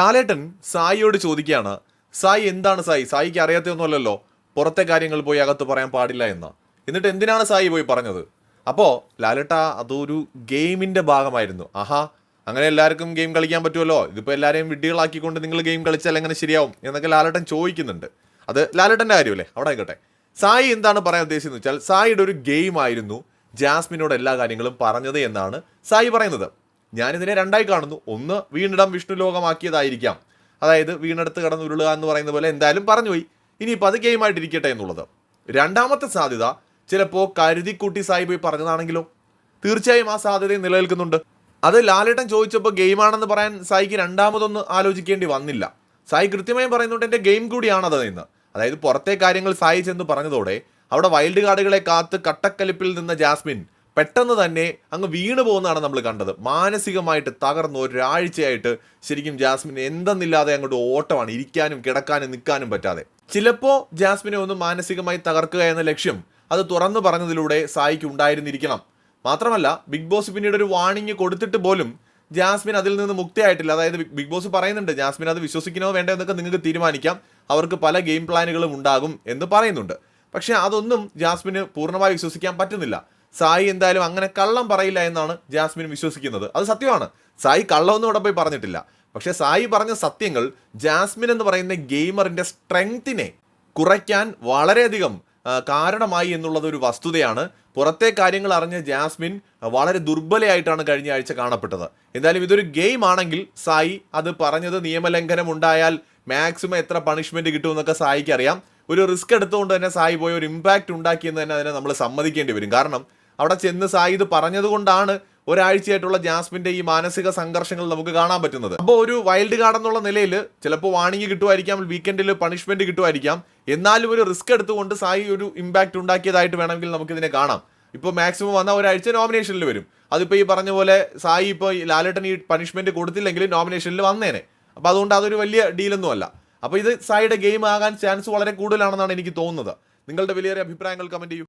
ലാലേട്ടൻ സായിയോട് ചോദിക്കുകയാണ് സായി എന്താണ് സായി? സായിക്ക് അറിയാത്തൊന്നുമല്ലോ പുറത്തെ കാര്യങ്ങൾ പോയി അകത്ത് പറയാൻ പാടില്ല എന്ന്. എന്നിട്ട് എന്തിനാണ് സായി പോയി പറഞ്ഞത്? അപ്പോൾ ലാലേട്ട അതൊരു ഗെയിമിന്റെ ഭാഗമായിരുന്നു. ആഹാ അങ്ങനെ എല്ലാവർക്കും ഗെയിം കളിക്കാൻ പറ്റുമല്ലോ. ഇതിപ്പോൾ എല്ലാവരെയും വിഡ്ഢികളാക്കിക്കൊണ്ട് നിങ്ങൾ ഗെയിം കളിച്ചാൽ എങ്ങനെ ശരിയാവും എന്നൊക്കെ ലാലേട്ടൻ ചോദിക്കുന്നുണ്ട്. അത് ലാലേട്ടന്റെ കാര്യമല്ലേ? അവിടെ ആയിക്കോട്ടെ. സായി എന്താണ് പറയാൻ ഉദ്ദേശിച്ചതെന്ന് വെച്ചാൽ സായിയുടെ ഒരു ഗെയിം ആയിരുന്നു ജാസ്മിനോട് എല്ലാ കാര്യങ്ങളും പറഞ്ഞത് എന്നാണ് സായി പറയുന്നത്. ഞാനിതിനെ രണ്ടായി കാണുന്നു. ഒന്ന് വീണിടം വിഷ്ണു ലോകമാക്കിയതായിരിക്കാം. അതായത് വീണെടുത്ത് കടന്ന് ഉരുളുക എന്ന് പറയുന്ന പോലെ എന്തായാലും പറഞ്ഞുപോയി ഇനിയിപ്പോൾ അത് ഗെയിമായിട്ടിരിക്കട്ടെ എന്നുള്ളത്. രണ്ടാമത്തെ സാധ്യത ചിലപ്പോൾ കരുതിക്കുട്ടി സായി പോയി പറഞ്ഞതാണെങ്കിലോ? തീർച്ചയായും ആ സാധ്യതയും നിലനിൽക്കുന്നുണ്ട്. അത് ലാലേട്ടൻ ചോദിച്ചപ്പോൾ ഗെയിമാണെന്ന് പറയാൻ സായിക്ക് രണ്ടാമതൊന്ന് ആലോചിക്കേണ്ടി വന്നില്ല. സായി കൃത്യമായും പറയുന്നുണ്ട് എന്റെ ഗെയിം കൂടിയാണത് എന്ന്. അതായത് പുറത്തെ കാര്യങ്ങൾ സായി ചെന്ന് പറഞ്ഞതോടെ അവിടെ വൈൽഡ് കാർഡുകളെ കാത്ത് കട്ടക്കലിപ്പിൽ നിന്ന ജാസ്മിൻ പെട്ടെന്ന് തന്നെ അങ്ങ് വീണു പോകുന്നതാണ് നമ്മൾ കണ്ടത്. മാനസികമായിട്ട് തകർന്ന് ഒരാഴ്ചയായിട്ട് ശരിക്കും ജാസ്മിൻ എന്തെന്നില്ലാതെ അങ്ങോട്ട് ഓട്ടമാണ്. ഇരിക്കാനും കിടക്കാനും നിൽക്കാനും പറ്റാതെ. ചിലപ്പോൾ ജാസ്മിനെ ഒന്ന് മാനസികമായി തകർക്കുക എന്ന ലക്ഷ്യം അത് തുറന്നു പറഞ്ഞതിലൂടെ സായിക്ക് ഉണ്ടായിരുന്നിരിക്കണം. മാത്രമല്ല ബിഗ് ബോസ് പിന്നീട് ഒരു വാണിംഗ് കൊടുത്തിട്ട് പോലും ജാസ്മിൻ അതിൽ നിന്ന് മുക്തിയായിട്ടില്ല. അതായത് ബിഗ്- ബോസ് പറയുന്നുണ്ട് ജാസ്മിൻ അത് വിശ്വസിക്കണോ വേണ്ടോ എന്നൊക്കെ നിങ്ങൾക്ക് തീരുമാനിക്കാം. അവർക്ക് പല ഗെയിം പ്ലാനുകളും ഉണ്ടാകും എന്ന് പറയുന്നുണ്ട്. പക്ഷേ അതൊന്നും ജാസ്മിന് പൂർണമായി വിശ്വസിക്കാൻ പറ്റുന്നില്ല. സായി എന്തായാലും അങ്ങനെ കള്ളം പറയില്ല എന്നാണ് ജാസ്മിൻ വിശ്വസിക്കുന്നത്. അത് സത്യമാണ്. സായി കള്ളമൊന്നും ഇവിടെ പോയി പറഞ്ഞിട്ടില്ല. പക്ഷെ സായി പറഞ്ഞ സത്യങ്ങൾ ജാസ്മിൻ എന്ന് പറയുന്ന ഗെയിമറിന്റെ സ്ട്രെങ്തിനെ കുറയ്ക്കാൻ വളരെയധികം കാരണമായി എന്നുള്ളത് ഒരു വസ്തുതയാണ്. പുറത്തെ കാര്യങ്ങൾ അറിഞ്ഞ ജാസ്മിൻ വളരെ ദുർബലയായിട്ടാണ് കഴിഞ്ഞ ആഴ്ച കാണപ്പെട്ടത്. എന്തായാലും ഇതൊരു ഗെയിം ആണെങ്കിൽ സായി അത് പറഞ്ഞത് നിയമലംഘനം ഉണ്ടായാൽ മാക്സിമം എത്ര പണിഷ്മെന്റ് കിട്ടുമെന്നൊക്കെ സായിക്ക് അറിയാം. ഒരു റിസ്ക് എടുത്തുകൊണ്ട് തന്നെ സായി പോയി ഒരു ഇമ്പാക്റ്റ് ഉണ്ടാക്കിയെന്ന് തന്നെ അതിനെ നമ്മൾ സമ്മതിക്കേണ്ടി വരും. കാരണം അവിടെ ചെന്ന് സായിദ് പറഞ്ഞതുകൊണ്ടാണ് ഒരാഴ്ചയായിട്ടുള്ള ജാസ്മിന്റെ ഈ മാനസിക സംഘർഷങ്ങൾ നമുക്ക് കാണാൻ പറ്റുന്നത്. അപ്പോൾ ഒരു വൈൽഡ് കാർഡ് എന്നുള്ള നിലയിൽ ചിലപ്പോൾ വാണിംഗ് കിട്ടുമായിരിക്കാം വീക്കെൻഡിൽ പണിഷ്മെന്റ് കിട്ടുമായിരിക്കാം. എന്നാലും ഒരു റിസ്ക് എടുത്തുകൊണ്ട് സായി ഒരു ഇമ്പാക്റ്റ് ഉണ്ടാക്കിയതായിട്ട് വേണമെങ്കിൽ നമുക്കിതിനെ കാണാം. ഇപ്പോൾ മാക്സിമം വന്ന ഒരാഴ്ച നോമിനേഷനിൽ വരും. അതിപ്പോൾ ഈ പറഞ്ഞ പോലെ സായി ഇപ്പോൾ ലാലേട്ടൻ ഈ പണിഷ്മെന്റ് കൊടുത്തില്ലെങ്കിൽ നോമിനേഷനിൽ വന്നേനെ. അപ്പോൾ അതുകൊണ്ട് അതൊരു വലിയ ഡീലൊന്നും അല്ല. അപ്പോൾ ഇത് സായിയുടെ ഗെയിം ആകാൻ ചാൻസ് വളരെ കൂടുതലാണെന്നാണ് എനിക്ക് തോന്നുന്നത്. നിങ്ങളുടെ വിലയേറിയ അഭിപ്രായങ്ങൾ കമന്റ് ചെയ്യൂ.